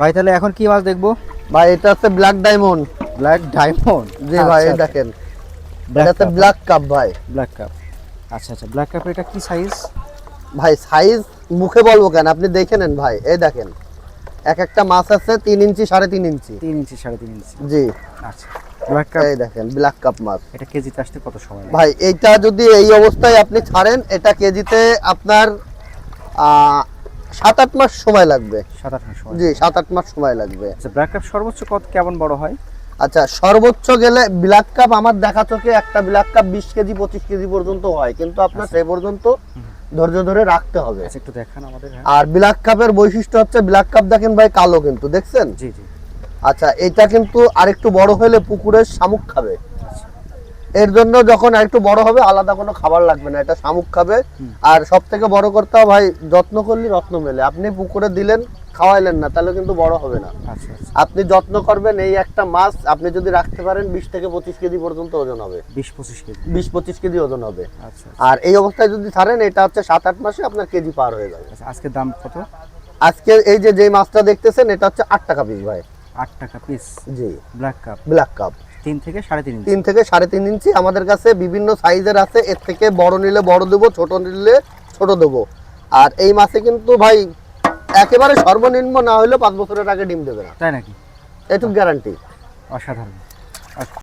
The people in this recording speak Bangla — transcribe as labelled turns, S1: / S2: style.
S1: ভাই তাহলে এখন কি মাছ দেখব?
S2: ভাই এটা হচ্ছে ব্ল্যাক ডায়মন্ড
S1: ব্ল্যাক ডায়মন্ড
S2: জি ভাই এই দেখেন। এটা হচ্ছে ব্ল্যাক কাপ ভাই।
S1: ব্ল্যাক কাপ আচ্ছা আচ্ছা। ব্ল্যাক কাপ এটা কি সাইজ
S2: ভাই সাইজ মুখে বলব কেন? আপনি দেখে নেন ভাই। এই দেখেন এক একটা মাছ আছে তিন ইঞ্চি সাড়ে তিন ইঞ্চি।
S1: তিন ইঞ্চি সাড়ে তিন ইঞ্চি।
S2: জি।
S1: আচ্ছা। ব্ল্যাক কাপ
S2: এই দেখেন ব্ল্যাক কাপ মাছ।
S1: এটা কেজিতে আসতে কত সময়
S2: ভাই এইটা যদি এই অবস্থায় আপনি ছাড়েন এটা কেজিতে আপনার সাত আট মাস সময় লাগবে।
S1: সাত আট মাস সময়
S2: জি সাত আট মাস সময় লাগবে।
S1: আচ্ছা ব্ল্যাক কাপ সর্বোচ্চ কত কেমন বড় হয়?
S2: আচ্ছা সর্বোচ্চ গেলে ব্ল্যাক কাপ আমার দেখা চোখে একটা ব্ল্যাক কাপ বিশ কেজি পঁচিশ কেজি পর্যন্ত হয়। কিন্তু আপনার সে পর্যন্ত ধৈর্য ধরে রাখতে হবে।
S1: আচ্ছা একটু দেখান আমাদের হ্যাঁ।
S2: আর ব্ল্যাক কাপের বৈশিষ্ট্য হচ্ছে ব্ল্যাক কাপ দেখেন ভাই কালো কিন্তু দেখছেন?
S1: জি জি।
S2: আচ্ছা এটা কিন্তু আরেকটু বড় হলে পুকুরের শামুক খাবে।
S1: আচ্ছা
S2: এর জন্য যখন আরেকটু বড় হবে আলাদা কোনো খাবার লাগবে না। এটা শামুক খাবে। আর সব থেকে বড় করতে হবে ভাই যত্ন করলে রত্ন মেলে। আপনি পুকুরে দিলেন খাওয়াইলেন না তাহলে কিন্তু বড় হবে না।
S1: আচ্ছা আচ্ছা।
S2: আপনি যত্ন করবেন এই একটা মাছ আপনি যদি রাখতে পারেন বিশ থেকে পঁচিশ কেজি পর্যন্ত ওজন হবে।
S1: বিশ পঁচিশ কেজি।
S2: বিশ পঁচিশ কেজি ওজন হবে।
S1: আচ্ছা
S2: আর এই অবস্থায় যদি ছাড়েন এটা হচ্ছে সাত আট মাসে আপনার কেজি পার হয়ে যাবে।
S1: আজকের দাম কত?
S2: আজকে এই যে যে মাছটা দেখতেছেন এটা হচ্ছে আট টাকা পিস ভাই।
S1: আট টাকা পিস
S2: জি।
S1: ব্ল্যাক কাপ
S2: ব্ল্যাক কাপ
S1: তিন থেকে সাড়ে তিন ইঞ্চি
S2: তিন থেকে সাড়ে তিন ইঞ্চি। আমাদের কাছে বিভিন্ন সাইজের আছে। এর থেকে বড় নিলে বড় দেবো ছোট নিলে ছোট দেবো। আর এই মাছে কিন্তু ভাই একেবারে সর্বনিম্ন না হলে পাঁচ বছরের আগে ডিম দেবে না।
S1: তাই নাকি?
S2: এটুক গ্যারান্টি
S1: অসাধারণ।